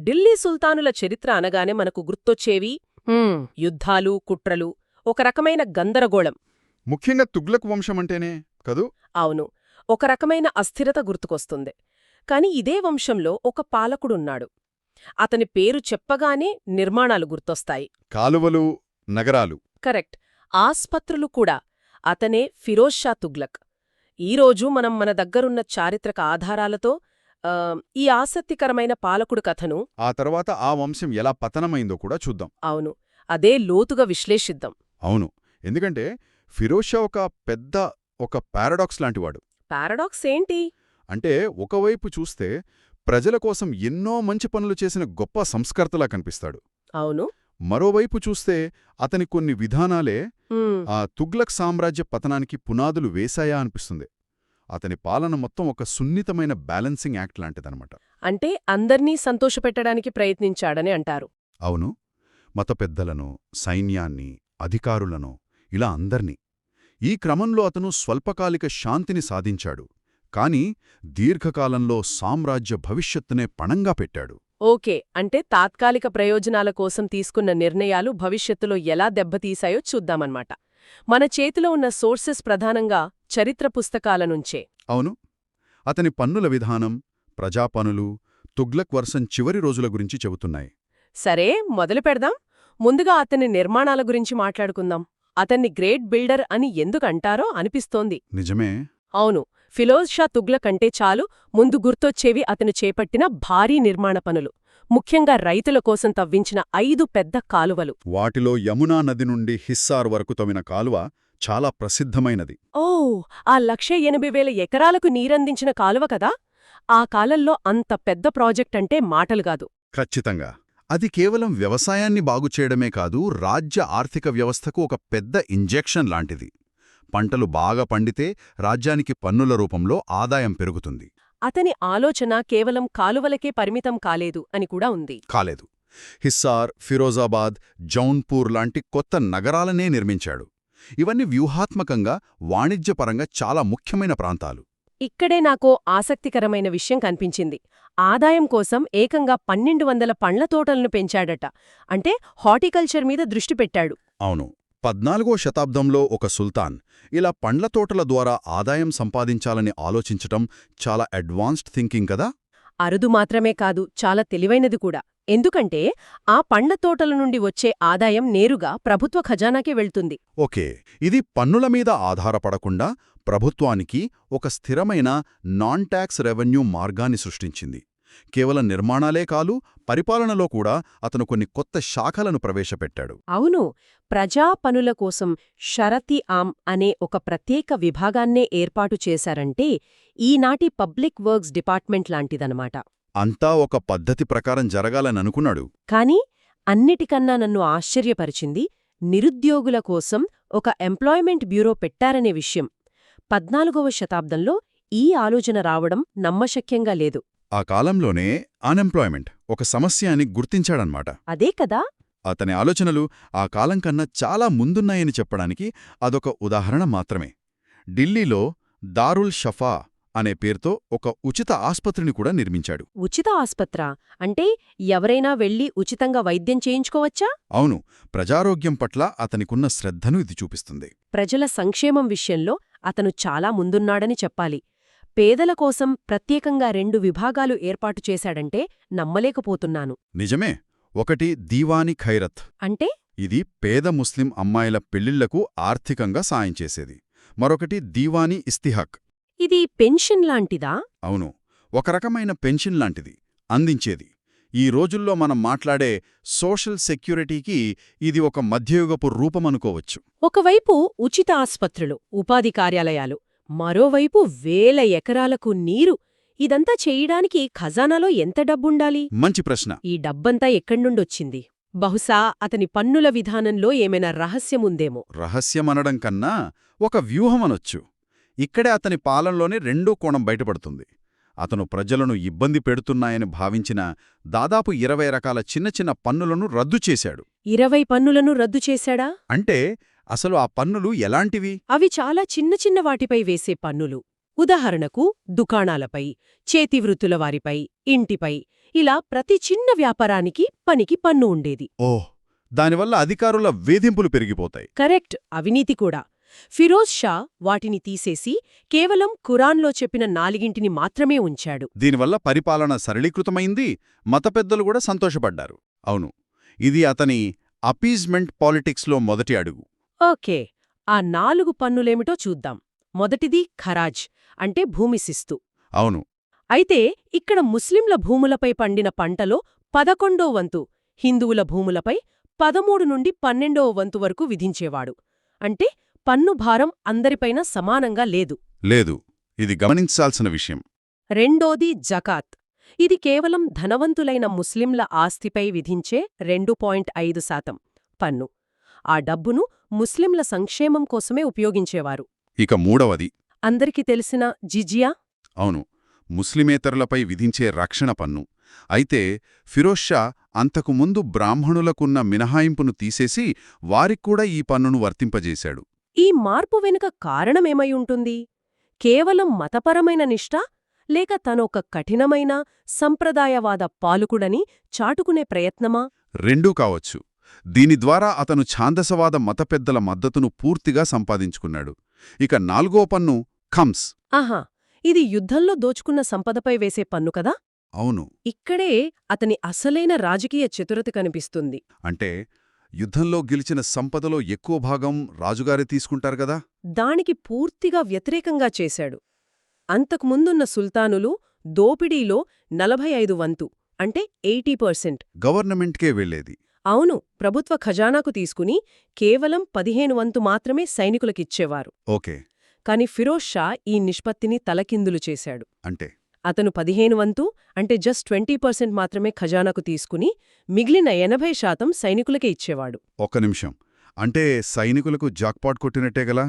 ఢిల్లీ సుల్తానుల చరిత్ర అనగానే మనకు గుర్తొచ్చేవి హ్మ్, యుద్ధాలు కుట్రలు ఒక రకమైన గందరగోళం. ముఖ్యంగా తుగ్లక్ వంశం అంటేనే కదూ? అవును. ఒక రకమైన అస్థిరత గుర్తుకొస్తుంది. కాని ఇదే వంశంలో ఒక పాలకుడున్నాడు. అతని పేరు చెప్పగానే నిర్మాణాలు గుర్తొస్తాయి. కాలువలు నగరాలు. కరెక్ట్. ఆస్పత్రులు కూడా. అతనే ఫిరోజ్ షా తుగ్లక్. ఈరోజు మనం మన దగ్గరున్న చారిత్రక ఆధారాలతో ఈ ఆసక్తికరమైన పాలకుడు కథను ఆ తర్వాత ఆ వంశం ఎలా పతనమైందో కూడా చూద్దాం. అవును. అదే లోతుగా విశ్లేషిద్దాం. అవును. ఎందుకంటే ఫిరోజ్ షా ఒక పెద్ద ఒక పారాడాక్స్ లాంటివాడు. పారాడాక్స్ ఏంటి? అంటే ఒకవైపు చూస్తే ప్రజల కోసం ఎన్నో మంచి పనులు చేసిన గొప్ప సంస్కర్తలా కనిపిస్తాడు. అవును. మరోవైపు చూస్తే అతని కొన్ని విధానాలే ఆ తుగ్లక్ సామ్రాజ్య పతనానికి పునాదులు వేశాయా అనిపిస్తుంది. అతని పాలన మొత్తం ఒక సున్నితమైన బ్యాలెన్సింగ్ యాక్ట్ లాంటిదనమాట అంటే అందర్నీ సంతోషపెట్టడానికి ప్రయత్నించాడని అంటారు. అవును. మత పెద్దలను సైన్యాన్ని అధికారులను ఇలా అందర్నీ. ఈ క్రమంలో అతను స్వల్పకాలిక శాంతిని సాధించాడు. కాని దీర్ఘకాలంలో సామ్రాజ్య భవిష్యత్తునే పణంగా పెట్టాడు. ఓకే. అంటే తాత్కాలిక ప్రయోజనాల కోసం తీసుకున్న నిర్ణయాలు భవిష్యత్తులో ఎలా దెబ్బతీశాయో చూద్దామన్నమాట. మన చేతిలో ఉన్న సోర్సెస్ ప్రధానంగా చరిత్ర పుస్తకాల నుంచే. అవును. అతని పన్నుల విధానం ప్రజాపనులు తుగ్లక్ వర్షం చివరి రోజుల గురించి చెబుతున్నాయి. సరే మొదలు పెడదాం. ముందుగా అతని నిర్మాణాల గురించి మాట్లాడుకుందాం. అతన్ని గ్రేట్ బిల్డర్ అని ఎందుకంటారో అనిపిస్తోంది. నిజమే. అవును ఫిలోజ్ షా తుగ్లక్ అంటే చాలు ముందు గుర్తొచ్చేవి అతను చేపట్టిన భారీ నిర్మాణ పనులు. ముఖ్యంగా రైతుల కోసం తవ్వించిన ఐదు పెద్ద కాలువలు. వాటిలో యమునా నది నుండి హిస్సార్ వరకు తవ్విన కాలువ చాలా ప్రసిద్ధమైనది. ఓ ఆ లక్ష ఎనభై వేల ఎకరాలకు నీరందించిన కాలువ కదా? ఆ కాలంలో అంత పెద్ద ప్రాజెక్ట్ అంటే మాటలుగాదు ఖచ్చితంగా. అది కేవలం వ్యవసాయాన్ని బాగుచేయడమే కాదు రాజ్య ఆర్థిక వ్యవస్థకు ఒక పెద్ద ఇంజెక్షన్ లాంటిది. పంటలు బాగా పండితే రాజ్యానికి పన్నుల రూపంలో ఆదాయం పెరుగుతుంది. అతని ఆలోచన కేవలం కాలువలకే పరిమితం కాలేదు అని కూడా ఉంది. కాలేదు. హిస్సార్ ఫిరోజాబాద్ జౌన్పూర్ లాంటి కొత్త నగరాలనే నిర్మించాడు. ఇవన్నీ వ్యూహాత్మకంగా వాణిజ్యపరంగా చాలా ముఖ్యమైన ప్రాంతాలు. ఇక్కడే నాకో ఆసక్తికరమైన విషయం కనిపించింది. ఆదాయం కోసం ఏకంగా పన్నెండు వందల పండ్ల తోటలను పెంచాడట. అంటే హార్టికల్చర్ మీద దృష్టి పెట్టాడు. అవును. పద్నాలుగో శతాబ్దంలో ఒక సుల్తాన్ ఇలా పండ్ల తోటల ద్వారా ఆదాయం సంపాదించాలని ఆలోచించటం చాలా అడ్వాన్స్డ్ థింకింగ్ కదా? అరుదు మాత్రమే కాదు చాలా తెలివైనది కూడా. ఎందుకంటే ఆ పండ్ల తోటల నుండి వచ్చే ఆదాయం నేరుగా ప్రభుత్వ ఖజానాకే వెళ్తుంది. ఓకే ఇది పన్నుల మీద ఆధారపడకుండా ప్రభుత్వానికి ఒక స్థిరమైన నాన్ ట్యాక్స్ రెవెన్యూ మార్గాన్ని సృష్టించింది. కేవలం నిర్మాణాలే కాదు పరిపాలనలో కూడా అతను కొన్ని కొత్త శాఖలను ప్రవేశపెట్టాడు. అవును ప్రజా పనుల కోసం షరతి ఆమ్ అనే ఒక ప్రత్యేక విభాగాన్నే ఏర్పాటు చేశారంటే ఈనాటి పబ్లిక్ వర్క్స్ డిపార్ట్మెంట్ లాంటిదనమాట అంతా ఒక పద్ధతి ప్రకారం జరగాలని అనుకున్నాడు. కాని అన్నిటికన్నా నన్ను ఆశ్చర్యపరిచింది నిరుద్యోగుల కోసం ఒక ఎంప్లాయ్మెంట్ బ్యూరో పెట్టారనే విషయం. పద్నాలుగవ శతాబ్దంలో ఈ ఆలోచన రావడం నమ్మశక్యంగా లేదు. ఆ కాలంలోనే అన్ఎంప్లాయ్మెంట్ ఒక సమస్య అని గుర్తించాడన్మాట. అదే కదా? అతని ఆలోచనలు ఆ కాలం కన్నా చాలా ముందున్నాయని చెప్పడానికి అదొక ఉదాహరణ మాత్రమే. ఢిల్లీలో దారుల్ షఫా అనే పేరుతో ఒక ఉచిత ఆస్పత్రిని కూడా నిర్మించాడు. ఉచిత ఆస్పత్రా? అంటే ఎవరైనా వెళ్ళి ఉచితంగా వైద్యం చేయించుకోవచ్చా? అవును ప్రజారోగ్యం పట్ల అతనికున్న శ్రద్ధను ఇది చూపిస్తుంది. ప్రజల సంక్షేమం విషయంలో అతను చాలా ముందున్నాడని చెప్పాలి. పేదల కోసం ప్రత్యేకంగా రెండు విభాగాలు ఏర్పాటు చేశాడంటే నమ్మలేకపోతున్నాను. నిజమే. ఒకటి దీవాని ఖైరత్. అంటే? ఇది పేద ముస్లిం అమ్మాయిల పెళ్ళిళ్ళకు ఆర్థికంగా సాయం చేసేది. మరొకటి దీవాని ఇస్తిహక్. ఇది పెన్షన్ లాంటిదా? అవును. ఒక రకమైన పెన్షన్ లాంటిది. అందించేది. ఈ రోజుల్లో మనం మాట్లాడే సోషల్ సెక్యూరిటీకి ఇది ఒక మధ్యయుగపు రూపమనుకోవచ్చు. ఒకవైపు ఉచిత ఆస్పత్రులు ఉపాధి కార్యాలయాలు మరోవైపు వేల ఎకరాలకు నీరు. ఇదంతా చేయడానికి ఖజానాలో ఎంత డబ్బుండాలి? మంచి ప్రశ్న. ఈ డబ్బంతా ఎక్కడ్నుండొచ్చింది? బహుశా అతని పన్నుల విధానంలో ఏమైనా రహస్యముందేమో. రహస్యమనడం కన్నా ఒక వ్యూహమనొచ్చు. ఇక్కడే అతని పాలనలోనే రెండో కోణం బయటపడుతుంది. అతను ప్రజలను ఇబ్బంది పెడుతున్నాయని భావించిన దాదాపు ఇరవై రకాల చిన్న చిన్న పన్నులను రద్దు చేశాడు. ఇరవై పన్నులను రద్దు చేశాడా? అంటే అసలు ఆ పన్నులు ఎలాంటివి? అవి చాలా చిన్న చిన్న వాటిపై వేసే పన్నులు. ఉదాహరణకు దుకాణాలపై చేతివృత్తుల వారిపై ఇంటిపై ఇలా ప్రతి చిన్న వ్యాపారానికి పనికి పన్ను ఉండేది. ఓహ్! దానివల్ల అధికారుల వేధింపులు పెరిగిపోతాయి. కరెక్ట్ అవినీతి కూడా. ఫిరోజ్ షా వాటిని తీసేసి కేవలం ఖురాన్లో చెప్పిన నాలుగింటిని మాత్రమే ఉంచాడు. దీనివల్ల పరిపాలన సరళీకృతమైంది మత పెద్దలు కూడా సంతోషపడ్డారు. అవును ఇది అతని అపీజ్మెంట్ పాలిటిక్స్లో మొదటి అడుగు. ఓకే ఆ నాలుగు పన్నులేమిటో చూద్దాం. మొదటిది ఖరాజ్ అంటే భూమి శిస్తు. అవును. అయితే ఇక్కడ ముస్లింల భూములపై పండిన పంటలో పదకొండో వంతు హిందువుల భూములపై పదమూడు నుండి పన్నెండవ వంతు వరకు విధించేవాడు. అంటే పన్ను భారం అందరిపైన సమానంగా లేదు. లేదు ఇది గమనించాల్సిన విషయం. రెండోది జకాత్. ఇది కేవలం ధనవంతులైన ముస్లింల ఆస్తిపై విధించే రెండు పాయింట్ ఐదు శాతం పన్ను. ఆ డబ్బును ముస్లింల సంక్షేమం కోసమే ఉపయోగించేవారు. ఇక మూడవది. అందరికీ తెలిసిన జిజియా? అవును ముస్లిమేతరులపై విధించే రక్షణ పన్ను. అయితే ఫిరోజ్ షా అంతకుముందు బ్రాహ్మణులకున్న మినహాయింపును తీసేసి వారిక్కూడా ఈ పన్నును వర్తింపజేశాడు. ఈ మార్పు వెనుక కారణమేమై ఉంటుంది? కేవలం మతపరమైన నిష్ఠ లేక తనొక కఠినమైన సంప్రదాయవాద పాలకుడని చాటుకునే ప్రయత్నమా? రెండూ కావచ్చు. దీని ద్వారా అతను ఛాందసవాద మత పెద్దల మద్దతును పూర్తిగా సంపాదించుకున్నాడు. ఇక నాలుగో పన్ను ఖమ్స్. ఆహా! ఇది యుద్ధంలో దోచుకున్న సంపదపై వేసే పన్ను కదా? అవును. ఇక్కడే అతని అసలైన రాజకీయ చతురత కనిపిస్తుంది. అంటే యుద్ధంలో గెలిచిన సంపదలో ఎక్కువ భాగం రాజుగారే తీసుకుంటారు గదా దానికి పూర్తిగా వ్యతిరేకంగా చేశాడు. అంతకుముందున్న సుల్తానులు దోపిడీలో నలభై ఐదు వంతు అంటే ఎయిటీ పర్సెంట్. గవర్నమెంట్కే వెళ్ళేది అవును ప్రభుత్వ ఖజానాకు తీసుకుని కేవలం పదిహేను వంతు మాత్రమే సైనికులకిచ్చేవారు. ఓకే. కాని ఫిరోజ్ షా ఈ నిష్పత్తిని తలకిందులు చేశాడు. అంటే? అతను పదిహేను వంతు అంటే జస్ట్ ట్వంటీ పర్సెంట్ మాత్రమే ఖజానాకు తీసుకుని మిగిలిన ఎనభై శాతం సైనికులకే ఇచ్చేవాడు. ఒక్క నిమిషం. అంటే సైనికులకు జాక్పాట్ కొట్టినట్టే గలా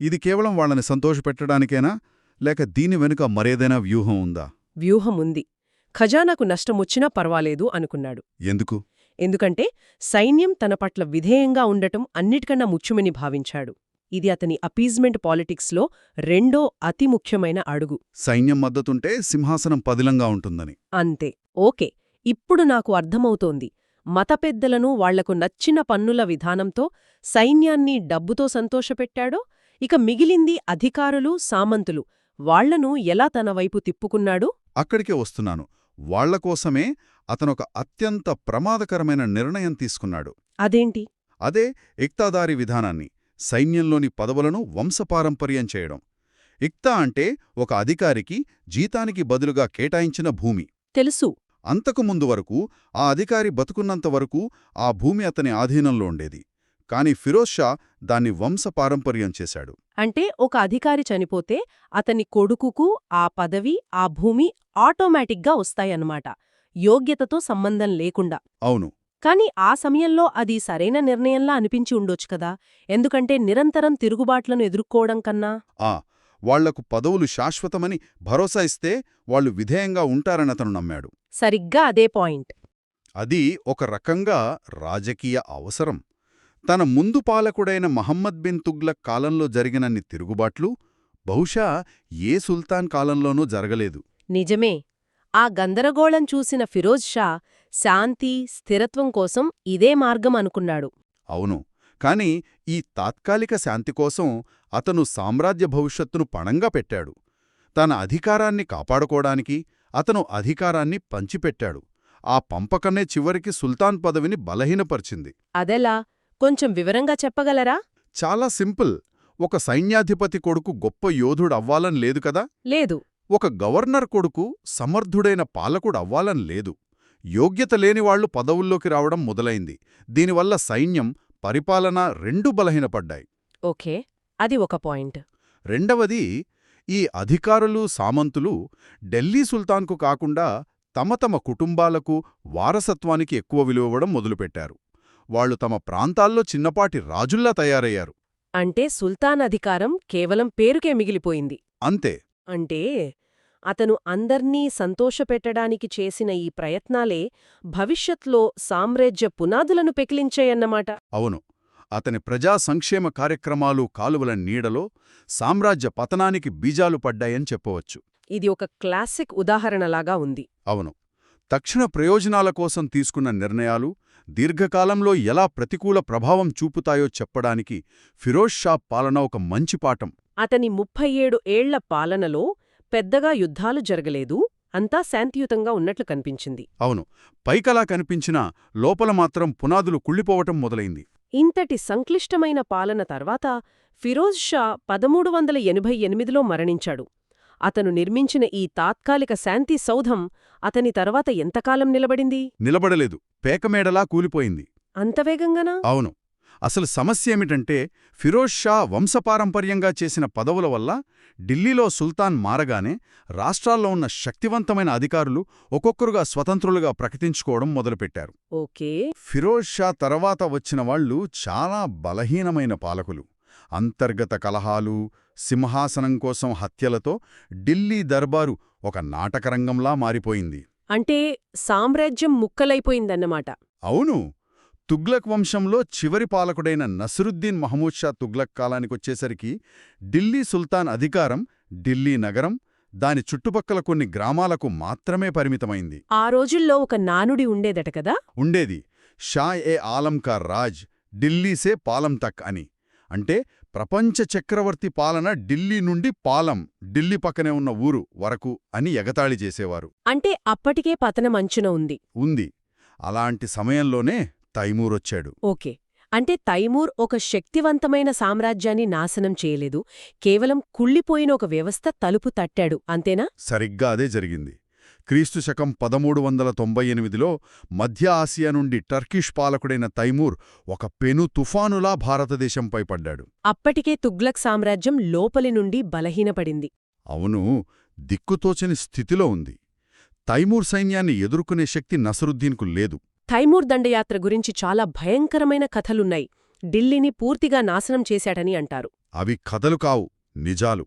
ఇది కేవలం వాళ్ళని సంతోషపెట్టడానికేనా లేక దీని వెనుక మరేదైనా వ్యూహం ఉందా? వ్యూహముంది ఖజానాకు నష్టమొచ్చినా పర్వాలేదు అనుకున్నాడు. ఎందుకు? ఎందుకంటే సైన్యం తన పట్ల విధేయంగా ఉండటం అన్నిటికన్నా ముఖ్యమని భావించాడు. ఇది అతని అపీజ్మెంట్ పాలిటిక్స్లో రెండో అతి ముఖ్యమైన అడుగు. సైన్యం మద్దతుంటే సింహాసనం పదిలంగా ఉంటుందని. అంతే. ఓకే. ఇప్పుడు నాకు అర్థమవుతోంది. మత పెద్దలను వాళ్ళకు నచ్చిన పన్నుల విధానంతో సైన్యాన్ని డబ్బుతో సంతోషపెట్టాడో ఇక మిగిలింది అధికారులు సామంతులు వాళ్ళను ఎలా తన వైపు తిప్పుకున్నాడు? అక్కడికే వస్తున్నాను. వాళ్ళకోసమే అతనొక అత్యంత ప్రమాదకరమైన నిర్ణయం తీసుకున్నాడు. అదేంటి? అదే ఇక్తాదారి విధానాన్ని సైన్యంలోని పదవులను వంశపారంపర్యం చేయడం. ఇక్తా అంటే ఒక అధికారికి జీతానికి బదులుగా కేటాయించిన భూమి. తెలుసు. అంతకుముందు వరకు ఆ అధికారి బతుకున్నంత వరకు ఆ భూమి అతని ఆధీనంలో ఉండేది. కాని ఫిరోజ్ షా దాన్ని వంశపారంపర్యం చేశాడు. అంటే ఒక అధికారి చనిపోతే అతని కొడుకుకు ఆ పదవి ఆ భూమి ఆటోమేటిక్గా వస్తాయన్నమాట. యోగ్యతతో సంబంధం లేకుండా. అవును. కాని ఆ సమయంలో అది సరైన నిర్ణయంలా అనిపించి ఉండొచ్చు కదా. ఎందుకంటే నిరంతరం తిరుగుబాట్లను ఎదుర్కోవడం కన్నా. ఆ వాళ్ళకు పదవులు శాశ్వతమని భరోసా ఇస్తే వాళ్ళు విధేయంగా ఉంటారనతను నమ్మాడు. సరిగ్గా అదే పాయింట్. అది ఒక రకంగా రాజకీయ అవసరం. తన ముందు పాలకుడైన మహమ్మద్ బిన్ తుగ్లక్ కాలంలో జరిగినన్ని తిరుగుబాట్లు బహుశా ఏ సుల్తాన్ కాలంలోనూ జరగలేదు. నిజమే. ఆ గందరగోళం చూసిన ఫిరోజ్ షా శాంతి స్థిరత్వం కోసం ఇదే మార్గం అనుకున్నాడు. అవును. కాని ఈ తాత్కాలిక శాంతి కోసం అతను సామ్రాజ్య భవిష్యత్తును పణంగా పెట్టాడు. తన అధికారాన్ని కాపాడుకోడానికి అతను అధికారాన్ని పంచిపెట్టాడు. ఆ పంపకనే చివరికి సుల్తాన్ పదవిని బలహీనపరిచింది. అదెలా? కొంచెం వివరంగా చెప్పగలరా? చాలా సింపుల్. ఒక సైన్యాధిపతి కొడుకు గొప్ప యోధుడు అవ్వాలని లేదు కదా? లేదు. ఒక గవర్నర్ కొడుకు సమర్థుడైన పాలకుడు అవ్వాలని లేదు. యోగ్యత లేనివాళ్ళు పదవుల్లోకి రావడం మొదలైంది. దీనివల్ల సైన్యం పరిపాలన రెండూ బలహీనపడ్డాయి. ఓకే అది ఒక పాయింట్. రెండవది ఈ అధికారులు సామంతులు ఢిల్లీ సుల్తాన్కు కాకుండా తమ తమ కుటుంబాలకు వారసత్వానికి ఎక్కువ విలువవడం మొదలుపెట్టారు. వాళ్ళు తమ ప్రాంతాల్లో చిన్నపాటి రాజుల్లా తయారయ్యారు. అంటే సుల్తాన్ అధికారం కేవలం పేరుకే మిగిలిపోయింది. అంతే. అంటే అతను అందర్నీ సంతోషపెట్టడానికి చేసిన ఈ ప్రయత్నాలే భవిష్యత్లో సామ్రాజ్య పునాదులను పెకిలించాయన్నమాట. అవును. అతని ప్రజా సంక్షేమ కార్యక్రమాలు కాలువల నీడలో సామ్రాజ్య పతనానికి బీజాలు పడ్డాయని చెప్పవచ్చు. ఇది ఒక క్లాసిక్ ఉదాహరణలాగా ఉంది. అవును. తక్షణ ప్రయోజనాల కోసం తీసుకున్న నిర్ణయాలు దీర్ఘకాలంలో ఎలా ప్రతికూల ప్రభావం చూపుతాయో చెప్పడానికి ఫిరోజ్ షా పాలన ఒక మంచి పాఠం. అతని ముప్పై ఏడు ఏళ్ళ పాలనలో పెద్దగా యుద్ధాలు జరగలేదు అంతా శాంతియుతంగా ఉన్నట్లు కనిపించింది. అవును పైకలా కనిపించినా లోపల మాత్రం పునాదులు కుళ్ళిపోవటం మొదలైంది. ఇంతటి సంక్లిష్టమైన పాలన తర్వాత ఫిరోజ్ షా పదమూడు వందల ఎనభై ఎనిమిదిలో మరణించాడు. అతను నిర్మించిన ఈ తాత్కాలిక శాంతి సౌధం అతని తర్వాత ఎంతకాలం నిలబడింది? నిలబడలేదు. పేకమేడలా కూలిపోయింది. అంత వేగంగానా? అవును. అసలు సమస్య ఏమిటంటే ఫిరోజ్ షా వంశపారంపర్యంగా చేసిన పదవుల వల్ల ఢిల్లీలో సుల్తాన్ మారగానే రాష్ట్రాల్లో ఉన్న శక్తివంతమైన అధికారులు ఒక్కొక్కరుగా స్వతంత్రులుగా ప్రకటించుకోవడం మొదలుపెట్టారు. ఓకే. ఫిరోజ్ షా తర్వాత వచ్చిన వాళ్ళు చాలా బలహీనమైన పాలకులు. అంతర్గత కలహాలు సింహాసనం కోసం హత్యలతో ఢిల్లీ దర్బారు ఒక నాటకరంగంలా మారిపోయింది. అంటే సామ్రాజ్యం ముక్కలైపోయిందన్నమాట. అవును. తుగ్లక్ వంశంలో చివరి పాలకుడైన నసరుద్దీన్ మహమూద్ షా తుగ్లక్ కాలానికొచ్చేసరికి ఢిల్లీ సుల్తాన్ అధికారం ఢిల్లీ నగరం దాని చుట్టుపక్కల కొన్ని గ్రామాలకు మాత్రమే పరిమితమైంది. ఆ రోజుల్లో ఒక నానుడి ఉండేదట కదా? ఉండేది. షా ఏ ఆలం కా రాజ్ ఢిల్లీసే పాలం తక్ అని. అంటే ప్రపంచ చక్రవర్తి పాలన ఢిల్లీ నుండి పాలం ఢిల్లీ పక్కనే ఉన్న ఊరు వరకు అని ఎగతాళి చేసేవారు. అంటే అప్పటికే పతనం అంచున ఉంది. ఉంది. అలాంటి సమయంలోనే తైమూరొచ్చాడు ఓకే. అంటే తైమూర్ ఒక శక్తివంతమైన సామ్రాజ్యాన్ని నాశనం చేయలేదు. కేవలం కుళ్ళిపోయిన ఒక వ్యవస్థ తలుపు తట్టాడు. అంతేనా? సరిగ్గా అదే జరిగింది. క్రీస్తు శకం పదమూడు వందల తొంభై ఎనిమిదిలో మధ్య ఆసియా నుండి టర్కిష్ పాలకుడైన తైమూర్ ఒక పెను తుఫానులా భారతదేశంపై పడ్డాడు. అప్పటికే తుగ్లక్ సామ్రాజ్యం లోపలి నుండి బలహీనపడింది. అవును దిక్కుతోచని స్థితిలో ఉంది. తైమూర్ సైన్యాన్ని ఎదుర్కొనే శక్తి నసరుద్దీన్కు లేదు. తైమూర్ దండయాత్ర గురించి చాలా భయంకరమైన కథలున్నాయి. ఢిల్లీని పూర్తిగా నాశనం చేశాడని అంటారు. అవి కథలు కావు నిజాలు.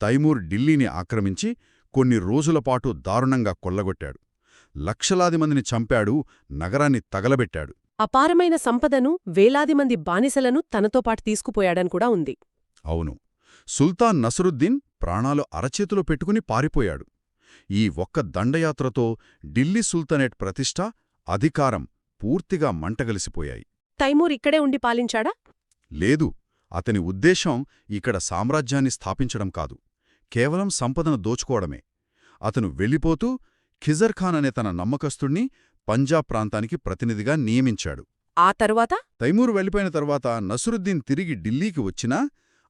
తైమూర్ ఢిల్లీని ఆక్రమించి కొన్ని రోజులపాటు దారుణంగా కొల్లగొట్టాడు. లక్షలాది మందిని చంపాడు నగరాన్ని తగలబెట్టాడు. అపారమైన సంపదను వేలాది మంది బానిసలను తనతో పాటు తీసుకుపోయాడని కూడా ఉంది. అవును. సుల్తాన్ నసరుద్దీన్ ప్రాణాలు అరచేతిలో పెట్టుకుని పారిపోయాడు. ఈ ఒక్క దండయాత్రతో ఢిల్లీ సుల్తానేట్ ప్రతిష్ట అధికారం పూర్తిగా మంటగలిసిపోయాయి. తైమూర్ ఇక్కడే ఉండి పాలించాడా? లేదు. అతని ఉద్దేశం ఇక్కడ సామ్రాజ్యాన్ని స్థాపించడం కాదు. కేవలం సంపదను దోచుకోవడమే. అతను వెళ్ళిపోతూ ఖిజర్ ఖాన్ అనే తన నమ్మకస్తుణ్ణి పంజాబ్ ప్రాంతానికి ప్రతినిధిగా నియమించాడు. ఆ తరువాత? తైమూర్ వెళ్ళిపోయిన తర్వాత నసురుద్దీన్ తిరిగి ఢిల్లీకి వచ్చినా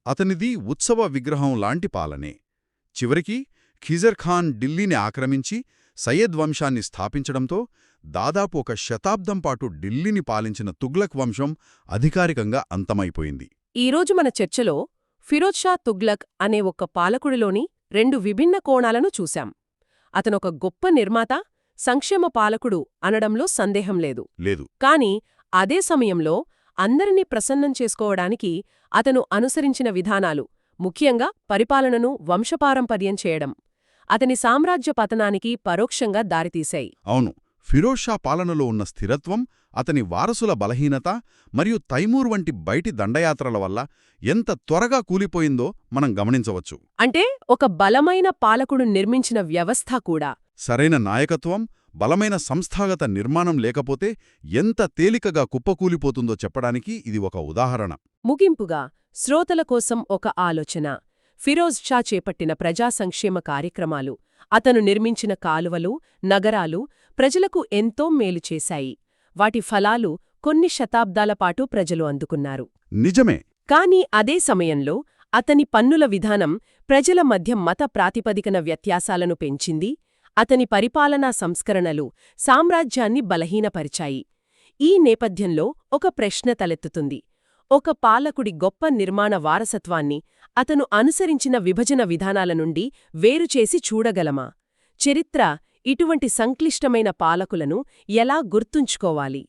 అతనిది ఉత్సవ విగ్రహం లాంటి పాలనే. చివరికి ఖిజర్ ఖాన్ ఢిల్లీని ఆక్రమించి సయ్యద్ వంశాన్ని స్థాపించడంతో దాదాపు ఒక శతాబ్దం పాటు ఢిల్లీని పాలించిన తుగ్లక్ వంశం అధికారికంగా అంతమైపోయింది. ఈరోజు మన చర్చలో ఫిరోజ్ షా తుగ్లక్ అనే ఒక పాలకుడిలోని రెండు విభిన్న కోణాలను చూశాం. అతనొక గొప్ప నిర్మాత సంక్షేమ పాలకుడు అనడంలో సందేహం లేదు. లేదు. కాని అదే సమయంలో అందరినీ ప్రసన్నం చేసుకోవడానికి అతను అనుసరించిన విధానాలు ముఖ్యంగా పరిపాలనను వంశపారంపర్యం చేయడం అతని సామ్రాజ్య పతనానికి పరోక్షంగా దారితీశాయి. అవును. ఫిరోజ్ షా పాలనలో ఉన్న స్థిరత్వం అతని వారసుల బలహీనత మరియు తైమూర్ వంటి బయటి దండయాత్రల వల్ల ఎంత త్వరగా కూలిపోయిందో మనం గమనించవచ్చు. అంటే ఒక బలమైన పాలకుడు నిర్మించిన వ్యవస్థ కూడా. సరైన నాయకత్వం బలమైన సంస్థాగత నిర్మాణం లేకపోతే ఎంత తేలికగా కుప్పకూలిపోతుందో చెప్పడానికి ఇది ఒక ఉదాహరణ. ముగింపుగా శ్రోతల కోసం ఒక ఆలోచన. ఫిరోజ్ షా చేపట్టిన ప్రజా సంక్షేమ కార్యక్రమాలు అతను నిర్మించిన కాలువలు నగరాలు ప్రజలకు ఎంతో మేలు చేశాయి. వాటి ఫలాలు కొన్ని శతాబ్దాల పాటు ప్రజలు అందుకున్నారు. నిజమే. కాని అదే సమయంలో అతని పన్నుల విధానం ప్రజల మధ్య మత ప్రాతిపదికన వ్యత్యాసాలను పెంచింది. అతని పరిపాలనా సంస్కరణలు సామ్రాజ్యాన్ని బలహీనపరిచాయి. ఈ నేపథ్యంలో ఒక ప్రశ్న తలెత్తుతుంది. ఒక పాలకుడి గొప్ప నిర్మాణ వారసత్వాన్ని అతను అనుసరించిన విభజన విధానాల నుండి వేరుచేసి చూడగలమా? చరిత్ర ఇటువంటి సంక్లిష్టమైన పాలకులను ఎలా గుర్తుంచుకోవాలి?